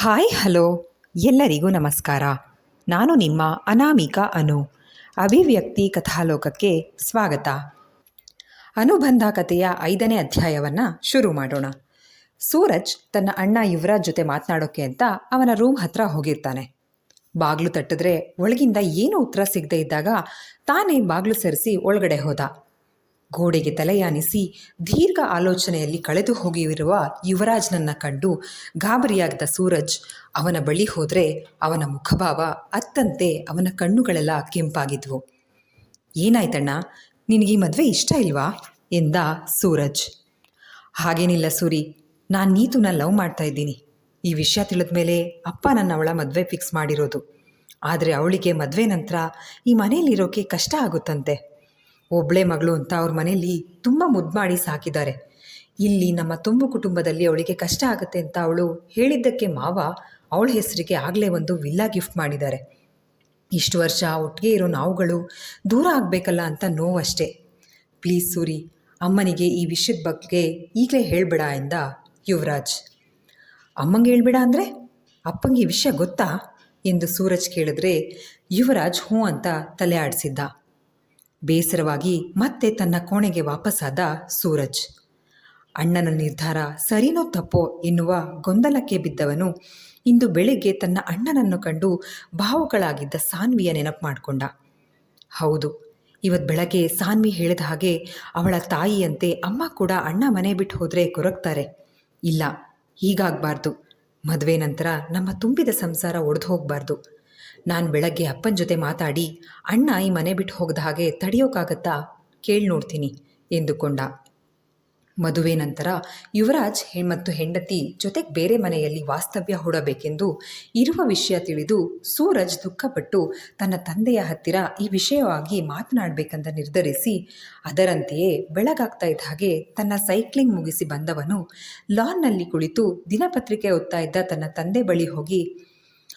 Hi, hello. ಎಲ್ಲರಿಗೂ ನಮಸ್ಕಾರ. ನಾನು ನಿಮ್ಮ ಅನಾಮಿಕಾ ಅನು. ಅಭಿವ್ಯಕ್ತಿ ಕಥಾಲೋಕಕ್ಕೆ ಸ್ವಾಗತ. ಅನುಬಂಧ ಕಥೆಯ ಐದನೇ ಅಧ್ಯಾಯವನ್ನು ಶುರು ಮಾಡೋಣ. ಸೂರಜ್ ತನ್ನ ಅಣ್ಣ ಯುವರಾಜ್ ಜೊತೆ ಮಾತನಾಡೋಕ್ಕೆ ಅಂತ ಅವನ ರೂಮ್ ಹತ್ರ ಹೋಗಿರ್ತಾನೆ. ಬಾಗಿಲು ತಟ್ಟಿದ್ರೆ ಒಳಗಿಂದ ಏನೂ ಉತ್ತರ ಸಿಗದೆ ಇದ್ದಾಗ ತಾನೇ ಬಾಗಿಲು ಸರಿಸಿ ಒಳಗಡೆ ಹೋದ. ಗೋಡೆಗೆ ತಲೆಯಾನಿಸಿ ದೀರ್ಘ ಆಲೋಚನೆಯಲ್ಲಿ ಕಳೆದು ಹೋಗಿರುವ ಯುವರಾಜ್ನನ್ನ ಕಂಡು ಗಾಬರಿಯಾಗಿದ್ದ ಸೂರಜ್, ಅವನ ಬಳಿ ಹೋದರೆ ಅವನ ಮುಖಭಾವ ಅತ್ತಂತೆ ಅವನ ಕಣ್ಣುಗಳೆಲ್ಲ ಕೆಂಪಾಗಿದ್ವು. ಏನಾಯ್ತಣ್ಣ, ನಿನಗೆ ಈ ಮದುವೆ ಇಷ್ಟ ಇಲ್ವಾ? ಎಂದ ಸೂರಜ್. ಹಾಗೇನಿಲ್ಲ ಸೂರಿ, ನಾನು ನೀತುನ ಲವ್ ಮಾಡ್ತಾ ಇದ್ದೀನಿ. ಈ ವಿಷಯ ತಿಳಿದ ಮೇಲೆ ಅಪ್ಪ ನನ್ನ ಅವಳ ಮದುವೆ ಫಿಕ್ಸ್ ಮಾಡಿರೋದು. ಆದರೆ ಅವಳಿಗೆ ಮದುವೆ ನಂತರ ಈ ಮನೆಯಲ್ಲಿರೋಕೆ ಕಷ್ಟ ಆಗುತ್ತಂತೆ. ಒಬ್ಬಳೇ ಮಗಳು ಅಂತ ಅವ್ರ ಮನೆಯಲ್ಲಿ ತುಂಬ ಮುದ್ದು ಮಾಡಿ ಸಾಕಿದ್ದಾರೆ. ಇಲ್ಲಿ ನಮ್ಮ ತುಂಬು ಕುಟುಂಬದಲ್ಲಿ ಅವಳಿಗೆ ಕಷ್ಟ ಆಗುತ್ತೆ ಅಂತ ಅವಳು ಹೇಳಿದ್ದಕ್ಕೆ ಮಾವ ಅವಳ ಹೆಸರಿಗೆ ಆಗಲೇ ಒಂದು ವಿಲ್ಲಾ ಗಿಫ್ಟ್ ಮಾಡಿದ್ದಾರೆ. ಇಷ್ಟು ವರ್ಷ ಒಟ್ಟಿಗೆ ಇರೋ ನಾವುಗಳು ದೂರ ಆಗಬೇಕಲ್ಲ ಅಂತ ನೋವಷ್ಟೇ. ಪ್ಲೀಸ್ ಸೂರಿ, ಅಮ್ಮನಿಗೆ ಈ ವಿಷಯದ ಬಗ್ಗೆ ಈಗಲೇ ಹೇಳಬೇಡ ಎಂದ ಯುವರಾಜ್. ಅಮ್ಮಂಗೆ ಹೇಳ್ಬೇಡ ಅಂದರೆ? ಅಪ್ಪಂಗೆ ವಿಷಯ ಗೊತ್ತಾ? ಎಂದು ಸೂರಜ್ ಕೇಳಿದ್ರೆ, ಯುವರಾಜ್ ಹ್ಞೂ ಅಂತ ತಲೆ ಆಡಿಸಿದ್ದ. ಬೇಸರವಾಗಿ ಮತ್ತೆ ತನ್ನ ಕೋಣೆಗೆ ವಾಪಸ್ಸಾದ ಸೂರಜ್. ಅಣ್ಣನ ನಿರ್ಧಾರ ಸರಿನೋ ತಪ್ಪೋ ಎನ್ನುವ ಗೊಂದಲಕ್ಕೆ ಬಿದ್ದವನು ಇಂದು ಬೆಳಿಗ್ಗೆ ತನ್ನ ಅಣ್ಣನನ್ನು ಕಂಡು ಭಾವುಗಳಾಗಿದ್ದ ಸಾನ್ವಿಯ ನೆನಪು ಮಾಡಿಕೊಂಡ. ಹೌದು ಇವತ್ತು ಬೆಳಗ್ಗೆ ಸಾನ್ವಿ ಹೇಳಿದ ಹಾಗೆ ಅವಳ ತಾಯಿಯಂತೆ ಅಮ್ಮ ಕೂಡ ಅಣ್ಣ ಮನೆ ಬಿಟ್ಟು ಹೋದರೆ ಕೊರಗ್ತಾರೆ. ಇಲ್ಲ, ಹೀಗಾಗಬಾರ್ದು. ಮದುವೆ ನಂತರ ನಮ್ಮ ತುಂಬಿದ ಸಂಸಾರ ಒಡೆದು ಹೋಗಬಾರ್ದು. ನಾನು ಬೆಳಗ್ಗೆ ಅಪ್ಪನ ಜೊತೆ ಮಾತಾಡಿ, ಅಣ್ಣ ಈ ಮನೆ ಬಿಟ್ಟು ಹೋಗದ ಹಾಗೆ ತಡೆಯೋಕ್ಕಾಗತ್ತಾ ಕೇಳಿ ನೋಡ್ತೀನಿ ಎಂದುಕೊಂಡ. ಮದುವೆ ನಂತರ ಯುವರಾಜ್ ಮತ್ತು ಹೆಂಡತಿ ಜೊತೆಗೆ ಬೇರೆ ಮನೆಯಲ್ಲಿ ವಾಸ್ತವ್ಯ ಹೂಡಬೇಕೆಂದು ಇರುವ ವಿಷಯ ತಿಳಿದು ಸೂರಜ್ ದುಃಖಪಟ್ಟು ತನ್ನ ತಂದೆಯ ಹತ್ತಿರ ಈ ವಿಷಯವಾಗಿ ಮಾತನಾಡಬೇಕಂತ ನಿರ್ಧರಿಸಿ, ಅದರಂತೆಯೇ ಬೆಳಗಾಗ್ತಾ ಇದ್ದ ಹಾಗೆ ತನ್ನ ಸೈಕ್ಲಿಂಗ್ ಮುಗಿಸಿ ಬಂದವನು ಲಾನ್ನಲ್ಲಿ ಕುಳಿತು ದಿನಪತ್ರಿಕೆ ಓದ್ತಾ ಇದ್ದ ತನ್ನ ತಂದೆ ಬಳಿ ಹೋಗಿ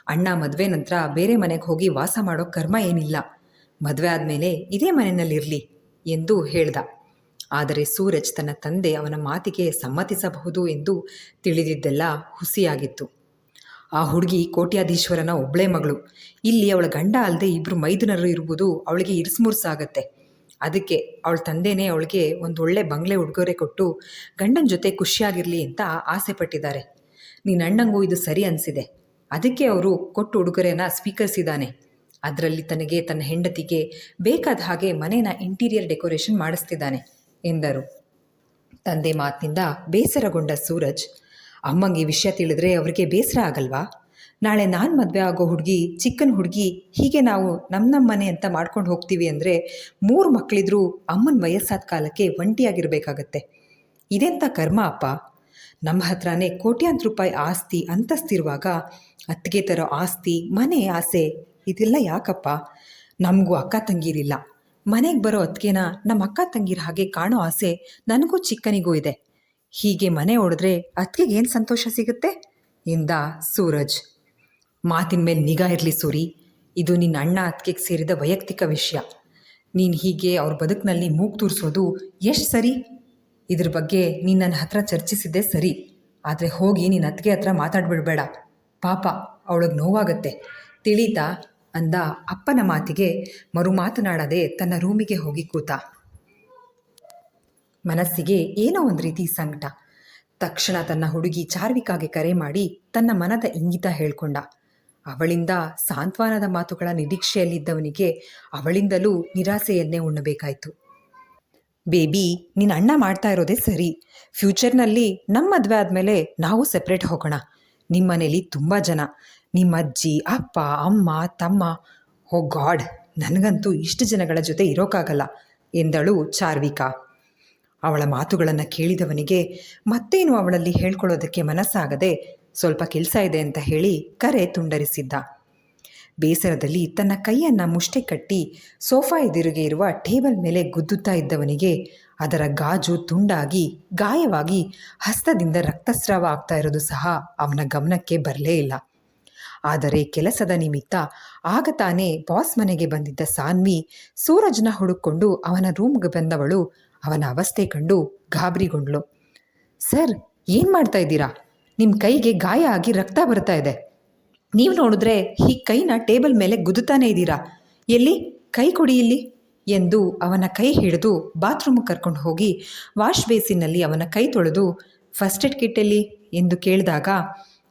ಅಣ್ಣ ಮದುವೆ ನಂತರ ಬೇರೆ ಮನೆಗೆ ಹೋಗಿ ವಾಸ ಮಾಡೋ ಕರ್ಮ ಏನಿಲ್ಲ. ಮದುವೆ ಆದಮೇಲೆ ಇದೇ ಮನೆಯಲ್ಲಿರಲಿ ಎಂದು ಹೇಳ್ದ. ಆದರೆ ಸೂರಜ್ ತನ್ನ ತಂದೆ ಅವನ ಮಾತಿಗೆ ಸಮ್ಮತಿಸಬಹುದು ಎಂದು ತಿಳಿದಿದ್ದೆಲ್ಲ ಹುಸಿಯಾಗಿತ್ತು. ಆ ಹುಡುಗಿ ಕೋಟ್ಯಾಧೀಶ್ವರನ ಒಬ್ಬಳೇ ಮಗಳು. ಇಲ್ಲಿ ಅವಳ ಗಂಡ ಅಲ್ಲದೆ ಇಬ್ಬರು ಮೈದುನರು ಇರುವುದು ಅವಳಿಗೆ ಇರಿಸ್ಮುರ್ಸಾಗತ್ತೆ ಅದಕ್ಕೆ ಅವಳ ತಂದೆನೇ ಅವಳಿಗೆ ಒಳ್ಳೆ ಬಂಗ್ಲೆ ಉಡುಗೊರೆ ಕೊಟ್ಟು ಗಂಡನ ಜೊತೆ ಖುಷಿಯಾಗಿರಲಿ ಅಂತ ಆಸೆ ಪಟ್ಟಿದ್ದಾರೆ. ನೀನು ಅಣ್ಣಂಗೂ ಇದು ಸರಿ ಅನಿಸಿದೆ. ಅದಕ್ಕೆ ಅವರು ಕೊಟ್ಟು ಉಡುಗೊರೆನ ಸ್ವೀಕರಿಸಿದ್ದಾನೆ. ಅದರಲ್ಲಿ ತನಗೆ ತನ್ನ ಹೆಂಡತಿಗೆ ಬೇಕಾದ ಹಾಗೆ ಮನೆಯ ಇಂಟೀರಿಯರ್ ಡೆಕೋರೇಷನ್ ಮಾಡಿಸ್ತಿದ್ದಾನೆ ಎಂದರು. ತಂದೆ ಮಾತಿನಿಂದ ಬೇಸರಗೊಂಡ ಸೂರಜ್, ಅಮ್ಮಂಗೆ ಈ ವಿಷಯ ತಿಳಿದ್ರೆ ಅವರಿಗೆ ಬೇಸರ ಆಗಲ್ವಾ? ನಾಳೆ ನಾನು ಮದುವೆ ಆಗೋ ಹುಡುಗಿ, ಚಿಕ್ಕನ ಹುಡುಗಿ ಹೀಗೆ ನಾವು ನಮ್ಮ ನಮ್ಮ ಮನೆ ಅಂತ ಮಾಡ್ಕೊಂಡು ಹೋಗ್ತೀವಿ ಅಂದರೆ ಮೂರು ಮಕ್ಕಳಿದ್ರೂ ಅಮ್ಮನ ವಯಸ್ಸಾದ ಕಾಲಕ್ಕೆ ಒಂಟಿಯಾಗಿರಬೇಕಾಗತ್ತೆ. ಇದೆಂಥ ಕರ್ಮ ಅಪ್ಪ? ನಮ್ಮ ಹತ್ರನೇ ಕೋಟ್ಯಾಂತರ ರೂಪಾಯಿ ಆಸ್ತಿ ಅಂತಸ್ತಿರುವಾಗ ಅತ್ತಿಗೆ ತರೋ ಆಸ್ತಿ, ಮನೆ ಆಸೆ, ಇದೆಲ್ಲ ಯಾಕಪ್ಪ? ನಮಗೂ ಅಕ್ಕ ತಂಗಿರಿಲ್ಲ. ಮನೆಗೆ ಬರೋ ಅತ್ತಿಗೆನ ನಮ್ಮ ಅಕ್ಕ ತಂಗಿರ ಹಾಗೆ ಕಾಣೋ ಆಸೆ ನನಗೂ ಚಿಕ್ಕನಿಗೂ ಇದೆ. ಹೀಗೆ ಮನೆ ಹೊಡೆದ್ರೆ ಅತ್ತಿಗೆಗೆ ಏನು ಸಂತೋಷ ಸಿಗುತ್ತೆ? ಎಂದ ಸೂರಜ್. ಮಾತಿನ ಮೇಲೆ ನಿಗಾ ಇರಲಿ ಸೂರಿ. ಇದು ನಿನ್ನ ಅಣ್ಣ ಅತ್ತಿಗೆಗೆ ಸೇರಿದ ವೈಯಕ್ತಿಕ ವಿಷಯ. ನೀನು ಹೀಗೆ ಅವ್ರ ಬದುಕಿನಲ್ಲಿ ಮೂಗು ತೂರಿಸೋದು ಎಷ್ಟು ಸರಿ? ಇದ್ರ ಬಗ್ಗೆ ನೀನು ನನ್ನ ಹತ್ರ ಚರ್ಚಿಸಿದ್ದೆ ಸರಿ. ಆದರೆ ಹೋಗಿ ನಿನ್ನ ಅತ್ತಿಗೆ ಹತ್ರ ಮಾತಾಡ್ಬಿಡ್ಬೇಡ. ಪಾಪ, ಅವಳಿಗೆ ನೋವಾಗತ್ತೆ. ತಿಳಿತಾ ಅಂದ ಅಪ್ಪನ ಮಾತಿಗೆ ಮರು ಮಾತನಾಡದೆ ತನ್ನ ರೂಮಿಗೆ ಹೋಗಿ ಕೂತ. ಮನಸ್ಸಿಗೆ ಏನೋ ಒಂದು ರೀತಿ ಸಂಕಟ. ತಕ್ಷಣ ತನ್ನ ಹುಡುಗಿ ಚಾರ್ವಿಕಾಗೆ ಕರೆ ಮಾಡಿ ತನ್ನ ಮನದ ಇಂಗಿತ ಹೇಳ್ಕೊಂಡ. ಅವಳಿಂದ ಸಾಂತ್ವನದ ಮಾತುಗಳ ನಿರೀಕ್ಷೆಯಲ್ಲಿದ್ದವನಿಗೆ ಅವಳಿಂದಲೂ ನಿರಾಸೆಯನ್ನೇ ಉಣ್ಣಬೇಕಾಯಿತು. ಬೇಬಿ, ನಿನ್ನ ಅಣ್ಣ ಮಾಡ್ತಾ ಇರೋದೇ ಸರಿ. ಫ್ಯೂಚರ್ನಲ್ಲಿ ನಮ್ಮ ಮದುವೆ ಆದಮೇಲೆ ನಾವು ಸೆಪ್ರೇಟ್ ಹೋಗೋಣ. ನಿಮ್ಮ ಮನೇಲಿ ತುಂಬ ಜನ. ನಿಮ್ಮ ಅಜ್ಜಿ, ಅಪ್ಪ, ಅಮ್ಮ, ತಮ್ಮ. ಹೋ ಗಾಡ್, ನನಗಂತೂ ಇಷ್ಟು ಜನಗಳ ಜೊತೆ ಇರೋಕ್ಕಾಗಲ್ಲ ಎಂದಳು ಚಾರ್ವಿಕಾ. ಅವಳ ಮಾತುಗಳನ್ನು ಕೇಳಿದವನಿಗೆ, ಮತ್ತೇನು ಅವಳಲ್ಲಿ ಹೇಳ್ಕೊಳ್ಳೋದಕ್ಕೆ ಮನಸ್ಸಾಗದೆ ಸ್ವಲ್ಪ ಕೆಲಸ ಇದೆ ಅಂತ ಹೇಳಿ ಕರೆ ತುಂಡರಿಸಿದ್ದ. ಬೇಸರದಲ್ಲಿ ತನ್ನ ಕೈಯನ್ನು ಮುಷ್ಟೆ ಕಟ್ಟಿ ಸೋಫಾ ಎದುರಿಗೆ ಇರುವ ಟೇಬಲ್ ಮೇಲೆ ಗುದ್ದುತ್ತಾ ಇದ್ದವನಿಗೆ ಅದರ ಗಾಜು ತುಂಡಾಗಿ ಗಾಯವಾಗಿ ಹಸ್ತದಿಂದ ರಕ್ತಸ್ರಾವ ಆಗ್ತಾ ಇರೋದು ಸಹ ಅವನ ಗಮನಕ್ಕೆ ಬರಲೇ ಇಲ್ಲ. ಆದರೆ ಕೆಲಸದ ನಿಮಿತ್ತ ಆಗ ತಾನೇ ಬಾಸ್ ಮನೆಗೆ ಬಂದಿದ್ದ ಸಾನ್ವಿ ಸೂರಜ್ನ ಹುಡುಕೊಂಡು ಅವನ ರೂಮ್ಗೆ ಬಂದವಳು ಅವನ ಅವಸ್ಥೆ ಕಂಡು ಗಾಬರಿಗೊಂಡ್ಳು. ಸರ್, ಏನು ಮಾಡ್ತಾ ಇದ್ದೀರಾ? ನಿಮ್ಮ ಕೈಗೆ ಗಾಯ ಆಗಿ ರಕ್ತ ಬರ್ತಾ ಇದೆ. ನೀವು ನೋಡಿದ್ರೆ ಈ ಕೈನ ಟೇಬಲ್ ಮೇಲೆ ಗುದ್ದುತ್ತಾನೆ ಇದ್ದೀರಾ? ಎಲ್ಲಿ? ಕೈ ಕೊಡಿ ಇಲ್ಲಿ ಎಂದು ಅವನ ಕೈ ಹಿಡಿದು ಬಾತ್ರೂಮ್ ಕರ್ಕೊಂಡು ಹೋಗಿ ವಾಶ್ ಬೇಸಿನಲ್ಲಿ ಅವನ ಕೈ ತೊಳೆದು, ಫಸ್ಟ್ ಏಡ್ ಕಿಟ್ ಎಲ್ಲಿ? ಎಂದು ಕೇಳಿದಾಗ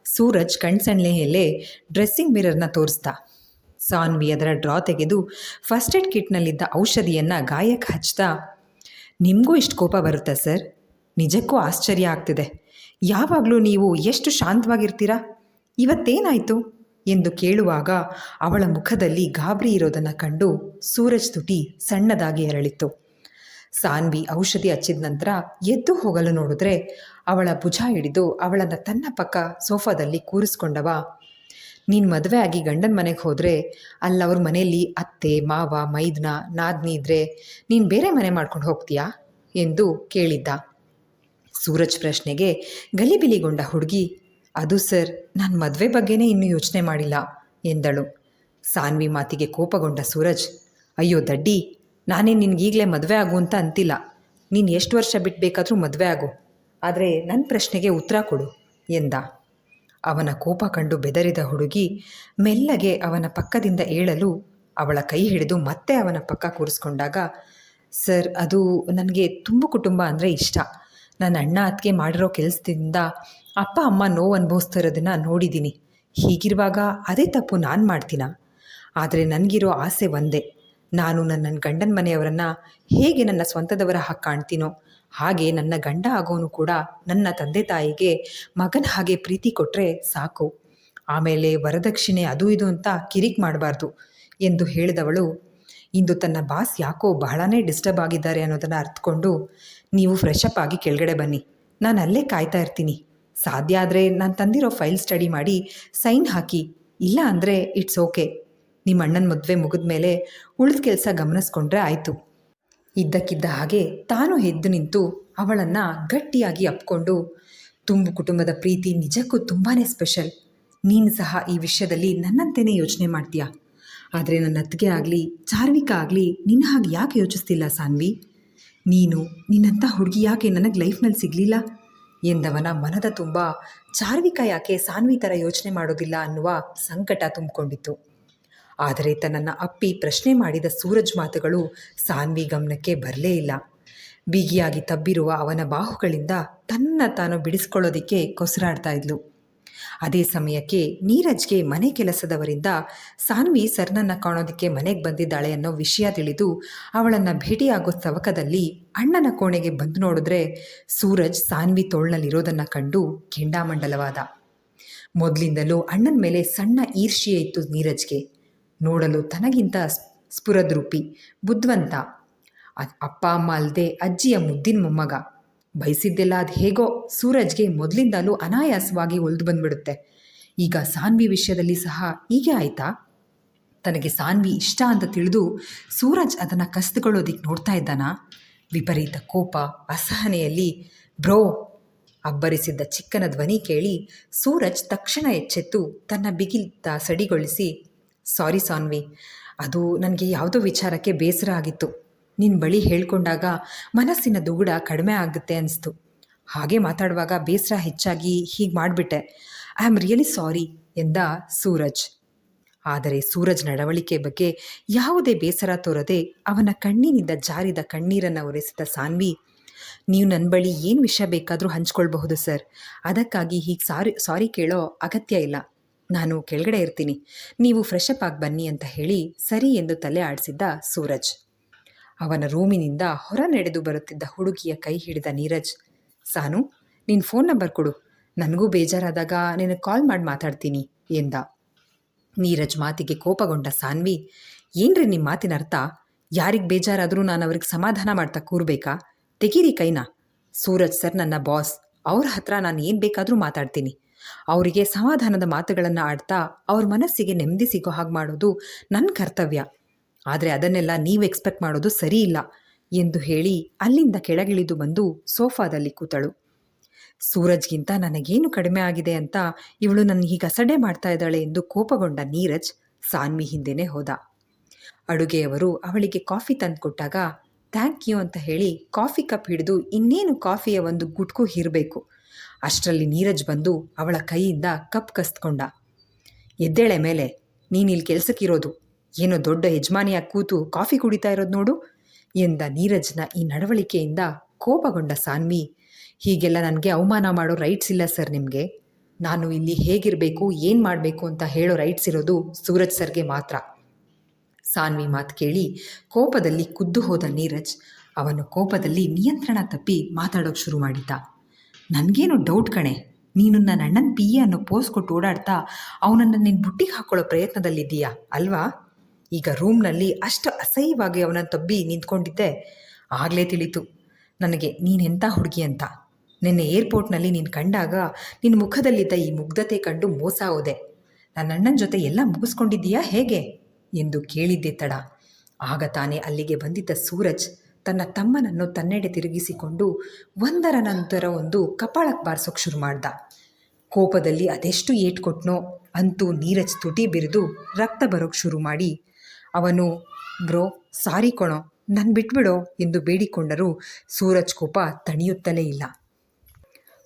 ಸೂರಜ್ ಕಣ್ಸಣ್ಣೆಯಲ್ಲೇ ಡ್ರೆಸ್ಸಿಂಗ್ ಮಿರರ್ನ ತೋರಿಸ್ದ ಸಾನ್ವಿ ಅದರ ಡ್ರಾ ತೆಗೆದು ಫಸ್ಟ್ ಏಡ್ ಕಿಟ್ನಲ್ಲಿದ್ದ ಔಷಧಿಯನ್ನು ಗಾಯಕ್ಕೆ ಹಚ್ತಾ, ನಿಮಗೂ ಇಷ್ಟು ಕೋಪ ಬರುತ್ತಾ ಸರ್? ನಿಜಕ್ಕೂ ಆಶ್ಚರ್ಯ ಆಗ್ತಿದೆ. ಯಾವಾಗಲೂ ನೀವು ಎಷ್ಟು ಶಾಂತವಾಗಿರ್ತೀರಾ? ಇವತ್ತೇನಾಯಿತು? ಎಂದು ಕೇಳುವಾಗ ಅವಳ ಮುಖದಲ್ಲಿ ಗಾಬರಿ ಇರೋದನ್ನು ಕಂಡು ಸೂರಜ್ ತುಟಿ ಸಣ್ಣದಾಗಿ ಅರಳಿತ್ತು. ಸಾನ್ವಿ ಔಷಧಿ ಹಚ್ಚಿದ ನಂತರ ಎದ್ದು ಹೋಗಲು ನೋಡಿದ್ರೆ ಅವಳ ಭುಜ ಹಿಡಿದು ಅವಳನ್ನು ತನ್ನ ಪಕ್ಕ ಸೋಫಾದಲ್ಲಿ ಕೂರಿಸ್ಕೊಂಡವ, ನೀನು ಮದುವೆ ಆಗಿ ಗಂಡನ ಮನೆಗೆ ಹೋದರೆ ಅಲ್ಲವ್ರ ಮನೆಯಲ್ಲಿ ಅತ್ತೆ, ಮಾವ, ಮೈದ್ನ, ನಾದ್ನಿ ಇದ್ರೆ ನೀನು ಬೇರೆ ಮನೆ ಮಾಡ್ಕೊಂಡು ಹೋಗ್ತೀಯಾ? ಎಂದು ಕೇಳಿದ್ದ. ಸೂರಜ್ ಪ್ರಶ್ನೆಗೆ ಗಲಿಬಿಲಿಗೊಂಡ ಹುಡುಗಿ ಅದು ಸರ್, ನಾನು ಮದುವೆ ಬಗ್ಗೆನೇ ಇನ್ನೂ ಯೋಚನೆ ಮಾಡಿಲ್ಲ, ಎಂದಳು. ಸಾನ್ವಿ ಮಾತಿಗೆ ಕೋಪಗೊಂಡ ಸೂರಜ್, ಅಯ್ಯೋ ದಡ್ಡಿ, ನಾನೇ ನಿನಗೀಗಲೇ ಮದುವೆ ಆಗು ಅಂತ ಅಂತಿಲ್ಲ. ನೀನು ಎಷ್ಟು ವರ್ಷ ಬಿಟ್ಟಬೇಕಾದ್ರೂ ಮದುವೆ ಆಗು. ಆದರೆ ನನ್ನ ಪ್ರಶ್ನೆಗೆ ಉತ್ತರ ಕೊಡು, ಎಂದ. ಅವನ ಕೋಪ ಕಂಡು ಬೆದರಿದ ಹುಡುಗಿ ಮೆಲ್ಲಗೆ ಅವನ ಪಕ್ಕದಿಂದ ಏಳಲು ಅವಳ ಕೈ ಹಿಡಿದು ಮತ್ತೆ ಅವನ ಪಕ್ಕ ಕೂರಿಸ್ಕೊಂಡಾಗ, ಸರ್, ಅದು ನನಗೆ ತುಂಬ ಕುಟುಂಬ ಅಂದರೆ ಇಷ್ಟ. ನನ್ನ ಅಣ್ಣ ಅತ್ತಿಗೆ ಮಾಡಿರೋ ಕೆಲಸದಿಂದ ಅಪ್ಪ, ಅಮ್ಮ ನೋವು ಅನುಭವಿಸ್ತಿರೋದನ್ನು ನೋಡಿದ್ದೀನಿ ಹೀಗಿರುವಾಗ ಅದೇ ತಪ್ಪು ನಾನು ಮಾಡ್ತೀನ? ಆದರೆ ನನಗಿರೋ ಆಸೆ ಒಂದೇ. ನಾನು ನನ್ನ ಗಂಡನ ಮನೆಯವರನ್ನು ಹೇಗೆ ನನ್ನ ಸ್ವಂತದವರ ಹಾಗೆ ಕಾಣ್ತೀನೋ, ಹಾಗೆ ನನ್ನ ಗಂಡ ಆಗೋನು ಕೂಡ ನನ್ನ ತಂದೆ ತಾಯಿಗೆ ಮಗನ ಹಾಗೆ ಪ್ರೀತಿ ಕೊಟ್ಟರೆ ಸಾಕು. ಆಮೇಲೆ ವರದಕ್ಷಿಣೆ ಅದು ಇದು ಅಂತ ಕಿರಿಕ್ ಮಾಡಬಾರ್ದು ಎಂದು ಹೇಳಿದವಳು, ಇಂದು ತನ್ನ ಬಾಸ್ ಯಾಕೋ ಬಹಳನೇ ಡಿಸ್ಟರ್ಬ್ ಆಗಿದ್ದಾರೆ ಅನ್ನೋದನ್ನು ಅರ್ಥಕೊಂಡು ನೀವು ಫ್ರೆಶ್ ಆಗಿ ಕೆಳಗಡೆ ಬನ್ನಿ. ನಾನು ಅಲ್ಲೇ ಕಾಯ್ತಾ ಇರ್ತೀನಿ. ಸಾಧ್ಯ ಆದರೆ ನಾನು ತಂದಿರೋ ಫೈಲ್ ಸ್ಟಡಿ ಮಾಡಿ ಸೈನ್ ಹಾಕಿ, ಇಲ್ಲ ಅಂದರೆ ಇಟ್ಸ್ ಓಕೆ. ನಿಮ್ಮ ಅಣ್ಣನ ಮದುವೆ ಮುಗಿದ ಮೇಲೆ ಉಳಿದ ಕೆಲಸ ಗಮನಿಸ್ಕೊಂಡ್ರೆ ಆಯಿತು. ಇದ್ದಕ್ಕಿದ್ದ ಹಾಗೆ ತಾನು ಎದ್ದು ನಿಂತು ಅವಳನ್ನು ಗಟ್ಟಿಯಾಗಿ ಅಪ್ಕೊಂಡು, ತುಂಬು ಕುಟುಂಬದ ಪ್ರೀತಿ ನಿಜಕ್ಕೂ ತುಂಬಾ ಸ್ಪೆಷಲ್. ನೀನು ಸಹ ಈ ವಿಷಯದಲ್ಲಿ ನನ್ನಂತೆಯೇ ಯೋಚನೆ ಮಾಡ್ತೀಯಾ? ಆದರೆ ನನ್ನ ಅತ್ತಿಗೆ ಆಗಲಿ, ಚಾರ್ವಿಕ ಆಗಲಿ ನಿನ್ನ ಹಾಗೆ ಯಾಕೆ ಯೋಚಿಸ್ತಿಲ್ಲ ಸಾನ್ವಿ? ನೀನು ನಿನ್ನಂಥ ಹುಡುಗಿ ಯಾಕೆ ನನಗೆ ಲೈಫ್ನಲ್ಲಿ ಸಿಗಲಿಲ್ಲ? ಎಂದವನ ಮನದ ತುಂಬ, ಚಾರ್ವಿಕ ಯಾಕೆ ಸಾನ್ವಿ ಥರ ಯೋಚನೆ ಮಾಡೋದಿಲ್ಲ ಅನ್ನುವ ಸಂಕಟ ತುಂಬಿಕೊಂಡಿತ್ತು. ಆದರೆ ತನ್ನನ್ನು ಅಪ್ಪಿ ಪ್ರಶ್ನೆ ಮಾಡಿದ ಸೂರಜ್ ಮಾತುಗಳು ಸಾನ್ವಿ ಗಮನಕ್ಕೆ ಬರಲೇ ಇಲ್ಲ. ಬಿಗಿಯಾಗಿ ತಬ್ಬಿರುವ ಅವನ ಬಾಹುಗಳಿಂದ ತನ್ನ ತಾನು ಬಿಡಿಸ್ಕೊಳ್ಳೋದಿಕ್ಕೆ ಕೊಸರಾಡ್ತಾ ಇದ್ಲು. ಅದೇ ಸಮಯಕ್ಕೆ ನೀರಜ್ಗೆ ಮನೆ ಕೆಲಸದವರಿಂದ ಸಾನ್ವಿ ಸರ್ನನ್ನು ಕಾಣೋದಕ್ಕೆ ಮನೆಗೆ ಬಂದಿದ್ದಾಳೆ ಅನ್ನೋ ವಿಷಯ ತಿಳಿದು ಅವಳನ್ನು ಭೇಟಿಯಾಗೋ ಸವಕದಲ್ಲಿ ಅಣ್ಣನ ಕೋಣೆಗೆ ಬಂದು ನೋಡಿದ್ರೆ ಸೂರಜ್ ಸಾನ್ವಿ ತೋಳ್ನಲ್ಲಿರೋದನ್ನು ಕಂಡು ಕೆಂಡಾಮಂಡಲವಾದ. ಮೊದಲಿಂದಲೂ ಅಣ್ಣನ ಮೇಲೆ ಸಣ್ಣ ಈರ್ಷ್ಯೆ ಇತ್ತು ನೀರಜ್ಗೆ. ನೋಡಲು ತನಗಿಂತ ಸ್ಫುರದ್ರೂಪಿ, ಬುದ್ಧಿವಂತ. ಅಪ್ಪ ಅಮ್ಮ ಅಲ್ಲದೆ ಅಜ್ಜಿಯ ಮುದ್ದಿನ ಮೊಮ್ಮಗ. ಬಯಸಿದ್ದೆಲ್ಲ ಅದು ಹೇಗೋ ಸೂರಜ್ಗೆ ಮೊದಲಿಂದಲೂ ಅನಾಯಾಸವಾಗಿ ಒಲಿದು ಬಂದ್ಬಿಡುತ್ತೆ. ಈಗ ಸಾನ್ವಿ ವಿಷಯದಲ್ಲಿ ಸಹ ಹೀಗೆ ಆಯ್ತಾ? ತನಗೆ ಸಾನ್ವಿ ಇಷ್ಟ ಅಂತ ತಿಳಿದು ಸೂರಜ್ ಅದನ್ನು ಕಸಿದುಕೊಳ್ಳೋದಿಕ್ಕೆ ನೋಡ್ತಾ ಇದ್ದಾನ? ವಿಪರೀತ ಕೋಪ, ಅಸಹನೆಯಲ್ಲಿ ಬ್ರೋ, ಅಬ್ಬರಿಸಿದ್ದ ಚಿಕ್ಕನ ಧ್ವನಿ ಕೇಳಿ ಸೂರಜ್ ತಕ್ಷಣ ಎಚ್ಚೆತ್ತು ತನ್ನ ಬಿಗಿಲ್ತ ಸಡಿಗೊಳಿಸಿ, ಸಾರಿ ಸಾನ್ವಿ, ಅದು ನನಗೆ ಯಾವುದೋ ವಿಚಾರಕ್ಕೆ ಬೇಸರ ಆಗಿತ್ತು. ನಿನ್ನ ಬಳಿ ಹೇಳ್ಕೊಂಡಾಗ ಮನಸ್ಸಿನ ದುಗುಡ ಕಡಿಮೆ ಆಗುತ್ತೆ ಅನಿಸ್ತು. ಹಾಗೆ ಮಾತಾಡುವಾಗ ಬೇಸರ ಹೆಚ್ಚಾಗಿ ಹೀಗೆ ಮಾಡಿಬಿಟ್ಟೆ. ಐ ಆಮ್ ರಿಯಲಿ ಸಾರಿ ಎಂದ ಸೂರಜ್. ಆದರೆ ಸೂರಜ್ ನಡವಳಿಕೆ ಬಗ್ಗೆ ಯಾವುದೇ ಬೇಸರ ತೋರದೆ ಅವನ ಕಣ್ಣಿನಿಂದ ಜಾರಿದ ಕಣ್ಣೀರನ್ನು ಒರೆಸಿದ ಸಾನ್ವಿ, ನೀವು ನನ್ನ ಬಳಿ ಏನು ವಿಷಯ ಬೇಕಾದರೂ ಹಂಚ್ಕೊಳ್ಬಹುದು ಸರ್. ಅದಕ್ಕಾಗಿ ಹೀಗೆ ಸಾರಿ ಸಾರಿ ಕೇಳೋ ಅಗತ್ಯ ಇಲ್ಲ. ನಾನು ಕೆಳಗಡೆ ಇರ್ತೀನಿ. ನೀವು ಫ್ರೆಶ್ ಅಪ್ ಆಗಿ ಬನ್ನಿ ಅಂತ ಹೇಳಿ ಸರಿ ಎಂದು ತಲೆ ಆಡಿಸಿದ್ದ ಸೂರಜ್. ಅವನ ರೂಮಿನಿಂದ ಹೊರ ನಡೆದು ಬರುತ್ತಿದ್ದ ಹುಡುಗಿಯ ಕೈ ಹಿಡಿದ ನೀರಜ್, ಸಾನು ನಿನ್ನ ಫೋನ್ ನಂಬರ್ ಕೊಡು. ನನಗೂ ಬೇಜಾರಾದಾಗ ನಿನಗೆ ಕಾಲ್ ಮಾಡಿ ಮಾತಾಡ್ತೀನಿ, ಎಂದ. ನೀರಜ್ ಮಾತಿಗೆ ಕೋಪಗೊಂಡ ಸಾನ್ವಿ, ಏನ್ರಿ ನಿಮ್ಮ ಮಾತಿನ ಅರ್ಥ? ಯಾರಿಗೆ ಬೇಜಾರಾದರೂ ನಾನು ಅವ್ರಿಗೆ ಸಮಾಧಾನ ಮಾಡ್ತಾ ಕೂರ್ಬೇಕಾ? ತೆಗೀರಿ ಕೈನ. ಸೂರಜ್ ಸರ್ ನನ್ನ ಬಾಸ್, ಅವ್ರ ಹತ್ರ ನಾನು ಏನು ಬೇಕಾದರೂ ಮಾತಾಡ್ತೀನಿ. ಅವರಿಗೆ ಸಮಾಧಾನದ ಮಾತುಗಳನ್ನು ಆಡ್ತಾ ಅವ್ರ ಮನಸ್ಸಿಗೆ ನೆಮ್ಮದಿ ಸಿಗೋ ಹಾಗೆ ಮಾಡೋದು ನನ್ನ ಕರ್ತವ್ಯ. ಆದರೆ ಅದನ್ನೆಲ್ಲ ನೀವು ಎಕ್ಸ್ಪೆಕ್ಟ್ ಮಾಡೋದು ಸರಿ ಇಲ್ಲ ಎಂದು ಹೇಳಿ ಅಲ್ಲಿಂದ ಕೆಳಗಿಳಿದು ಬಂದು ಸೋಫಾದಲ್ಲಿ ಕೂತಳು. ಸೂರಜ್ಗಿಂತ ನನಗೇನು ಕಡಿಮೆ ಆಗಿದೆ ಅಂತ ಇವಳು ನನ್ನ ಹೀಗೆ ಅಸಡೆ ಮಾಡ್ತಾ ಇದ್ದಾಳೆ ಎಂದು ಕೋಪಗೊಂಡ ನೀರಜ್ ಸಾನ್ವಿ ಹಿಂದೆನೇ ಹೋದ. ಅಡುಗೆಯವರು ಅವಳಿಗೆ ಕಾಫಿ ತಂದುಕೊಟ್ಟಾಗ ಥ್ಯಾಂಕ್ ಯು ಅಂತ ಹೇಳಿ ಕಾಫಿ ಕಪ್ ಹಿಡಿದು ಇನ್ನೇನು ಕಾಫಿಯ ಒಂದು ಗುಟ್ಕು ಹೀರಬೇಕು. ಅಷ್ಟರಲ್ಲಿ ನೀರಜ್ ಬಂದು ಅವಳ ಕೈಯಿಂದ ಕಪ್ ಕಸ್ತ್ಕೊಂಡ. ಎದ್ದೇಳೆ ಮೇಲೆ ನೀನಿಲ್ಲಿ ಕೆಲ್ಸಕ್ಕಿರೋದು ಏನೋ ದೊಡ್ಡ ಯಜಮಾನಿಯಾಗಿ ಕೂತು ಕಾಫಿ ಕುಡಿತಾ ಇರೋದು ನೋಡು ಎಂದ ನೀರಜ್ನ ಈ ನಡವಳಿಕೆಯಿಂದ ಕೋಪಗೊಂಡ ಸಾನ್ವಿ. ಹೀಗೆಲ್ಲ ನನಗೆ ಅವಮಾನ ಮಾಡೋ ರೈಟ್ಸ್ ಇಲ್ಲ ಸರ್ ನಿಮಗೆ. ನಾನು ಇಲ್ಲಿ ಹೇಗಿರಬೇಕು, ಏನು ಮಾಡಬೇಕು ಅಂತ ಹೇಳೋ ರೈಟ್ಸ್ ಇರೋದು ಸೂರಜ್ ಸರ್ಗೆ ಮಾತ್ರ. ಸಾನ್ವಿ ಮಾತು ಕೇಳಿ ಕೋಪದಲ್ಲಿ ಕುದ್ದು ಹೋದ ನೀರಜ್ ಅವನು ಕೋಪದಲ್ಲಿ ನಿಯಂತ್ರಣ ತಪ್ಪಿ ಮಾತಾಡೋಕೆ ಶುರು ಮಾಡಿದ್ದ. ನನಗೇನು ಡೌಟ್ ಕಣೆ, ನೀನು ನನ್ನ ಅಣ್ಣನ ಪಿ ಎ ಅನ್ನೋ ಪೋಸ್ ಕೊಟ್ಟು ಓಡಾಡ್ತಾ ಅವನನ್ನು ನಿನ್ನ ಬುಟ್ಟಿಗೆ ಹಾಕ್ಕೊಳ್ಳೋ ಪ್ರಯತ್ನದಲ್ಲಿದ್ದೀಯಾ, ಅಲ್ವಾ? ಈಗ ರೂಮ್ನಲ್ಲಿ ಅಷ್ಟು ಅಸಹ್ಯವಾಗಿ ಅವನನ್ನು ತಬ್ಬಿ ನಿಂತ್ಕೊಂಡಿದ್ದೆ. ಆಗಲೇ ತಿಳಿತು. ನನಗೆ ನೀನೆಂಥ ಹುಡುಗಿ ಅಂತ? ನಿನ್ನೆ ಏರ್ಪೋರ್ಟ್ನಲ್ಲಿ ನೀನು ಕಂಡಾಗ ನಿನ್ನ ಮುಖದಲ್ಲಿದ್ದ ಈ ಮುಗ್ಧತೆ ಕಂಡು ಮೋಸ ಹೋದೆ. ನನ್ನ ಅಣ್ಣನ ಜೊತೆ ಎಲ್ಲ ಮುಗಿಸ್ಕೊಂಡಿದ್ದೀಯಾ ಹೇಗೆ? ಎಂದು ಕೇಳಿದ್ದೆ ತಡ. ಆಗ ತಾನೇ ಅಲ್ಲಿಗೆ ಬಂದಿದ್ದ ಸೂರಜ್ ತನ್ನ ತಮ್ಮನನ್ನು ತನ್ನೆಡೆ ತಿರುಗಿಸಿಕೊಂಡು ಒಂದರ ನಂತರ ಒಂದು ಕಪಾಳಕ್ಕೆ ಬಾರಿಸೋಕೆ ಶುರು ಮಾಡ್ದ. ಕೋಪದಲ್ಲಿ ಅದೆಷ್ಟು ಏಟ್ ಕೊಟ್ನೋ ಅಂತೂ ನೀರಜ್ ತುಟಿ ಬಿರಿದು ರಕ್ತ ಬರೋಕ್ಕೆ ಶುರು ಮಾಡಿ ಅವನು, ಬ್ರೋ, ಸಾರಿ ಕೊಣೋ ನನ್ನ ಬಿಟ್ಬಿಡೋ ಎಂದು ಬೇಡಿಕೊಂಡರೂ ಸೂರಜ್ ಕೋಪ ತಣಿಯುತ್ತಲೇ ಇಲ್ಲ.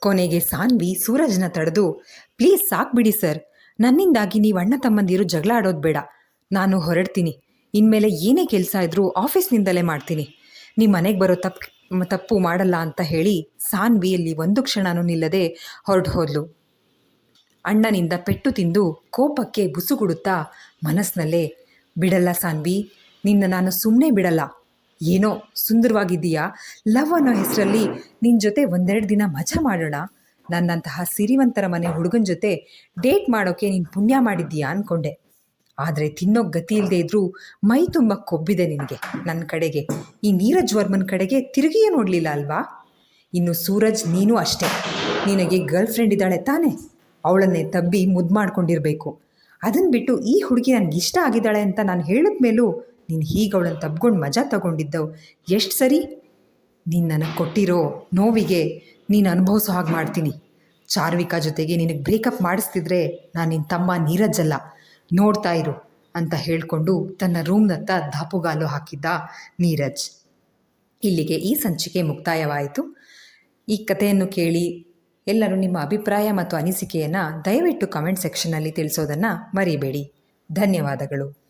ಕೊನೆಗೆ ಸಾನ್ವಿ ಸೂರಜ್ನ ತಡೆದು, ಪ್ಲೀಸ್ ಸಾಕ್ಬಿಡಿ ಸರ್, ನನ್ನಿಂದಾಗಿ ನೀವು ಅಣ್ಣ ತಮ್ಮಂದಿರು ಜಗಳ ಆಡೋದು ಬೇಡ. ನಾನು ಹೊರಡ್ತೀನಿ. ಇನ್ಮೇಲೆ ಏನೇ ಕೆಲಸ ಇದ್ರೂ ಆಫೀಸ್ನಿಂದಲೇ ಮಾಡ್ತೀನಿ. ನಿಮ್ಮ ಮನೆಗೆ ಬರೋ ತಪ್ಪು ತಪ್ಪು ಮಾಡಲ್ಲ ಅಂತ ಹೇಳಿ ಸಾನ್ವಿಯಲ್ಲಿ ಒಂದು ಕ್ಷಣನೂ ನಿಲ್ಲದೆ ಹೊರಟು ಹೋದ್ಲು. ಅಣ್ಣನಿಂದ ಪೆಟ್ಟು ತಿಂದು ಕೋಪಕ್ಕೆ ಬುಸುಗುಡುತ್ತಾ ಮನಸ್ಸಿನಲ್ಲೇ ಬಿಡಲ್ಲ ಸಾನ್ವಿ, ನಿನ್ನ ನಾನು ಸುಮ್ಮನೆ ಬಿಡಲ್ಲ. ಏನೋ ಸುಂದರವಾಗಿದ್ದೀಯಾ? ಲವ್ ಅನ್ನೋ ಹೆಸರಲ್ಲಿ ನಿನ್ನ ಜೊತೆ ಒಂದೆರಡು ದಿನ ಮಜಾ ಮಾಡೋಣ. ನನ್ನಂತಹ ಸಿರಿವಂತರ ಮನೆ ಹುಡುಗನ ಜೊತೆ ಡೇಟ್ ಮಾಡೋಕೆ ನೀನು ಪುಣ್ಯ ಮಾಡಿದ್ದೀಯಾ? ಅಂದ್ಕೊಂಡೆ ಆದರೆ ತಿನ್ನೋ ಗತಿ ಇಲ್ಲದೆ ಇದ್ರೂ ಮೈ ತುಂಬ ಕೊಬ್ಬಿದೆ ನಿನಗೆ ನನ್ನ ಕಡೆಗೆ. ಈ ನೀರಜ್ ವರ್ಮನ್ ಕಡೆಗೆ ತಿರುಗಿಯೇ ನೋಡಲಿಲ್ಲ ಅಲ್ವಾ? ಇನ್ನು ಸೂರಜ್ ನೀನು ಅಷ್ಟೇ. ನಿನಗೆ ಗರ್ಲ್ ಫ್ರೆಂಡ್ ಇದ್ದಾಳೆ ತಾನೇ. ಅವಳನ್ನೇ ತಬ್ಬಿ ಮುದ್ದು ಮಾಡ್ಕೊಂಡಿರಬೇಕು ಅದನ್ನು ಬಿಟ್ಟು ಈ ಹುಡುಗಿ ನನಗೆ ಇಷ್ಟ ಆಗಿದ್ದಾಳೆ ಅಂತ ನಾನು ಹೇಳಿದ ಮೇಲೂ ನೀನು ಹೀಗೆ ಅವಳನ್ನು ತಬ್ಕೊಂಡು ಮಜಾ ತಗೊಂಡಿದ್ದವು. ಎಷ್ಟು ಸರಿ? ನೀನು ನನಗೆ ಕೊಟ್ಟಿರೋ ನೋವಿಗೆ ನೀನು ಅನುಭವಿಸೋ ಹಾಗೆ ಮಾಡ್ತೀನಿ. ಚಾರ್ವಿಕಾ ಜೊತೆಗೆ ನಿನಗೆ ಬ್ರೇಕಪ್ ಮಾಡಿಸ್ತಿದ್ರೆ ನಾನು ನಿನ್ನ ತಮ್ಮ ನೀರಜ್ ಅಲ್ಲ ನೋಡ್ತಾ ಇರು ಅಂತ ಹೇಳಿಕೊಂಡು ತನ್ನ ರೂಮ್ನತ್ತ ದಾಪುಗಾಲು ಹಾಕಿದ್ದ ನೀರಜ್. ಇಲ್ಲಿಗೆ ಈ ಸಂಚಿಕೆ ಮುಕ್ತಾಯವಾಯಿತು. ಈ ಕಥೆಯನ್ನು ಕೇಳಿ ಎಲ್ಲರೂ ನಿಮ್ಮ ಅಭಿಪ್ರಾಯ ಮತ್ತು ಅನಿಸಿಕೆಯನ್ನು ದಯವಿಟ್ಟು ಕಮೆಂಟ್ ಸೆಕ್ಷನ್ನಲ್ಲಿ ತಿಳಿಸೋದನ್ನು ಮರಿಬೇಡಿ. ಧನ್ಯವಾದಗಳು.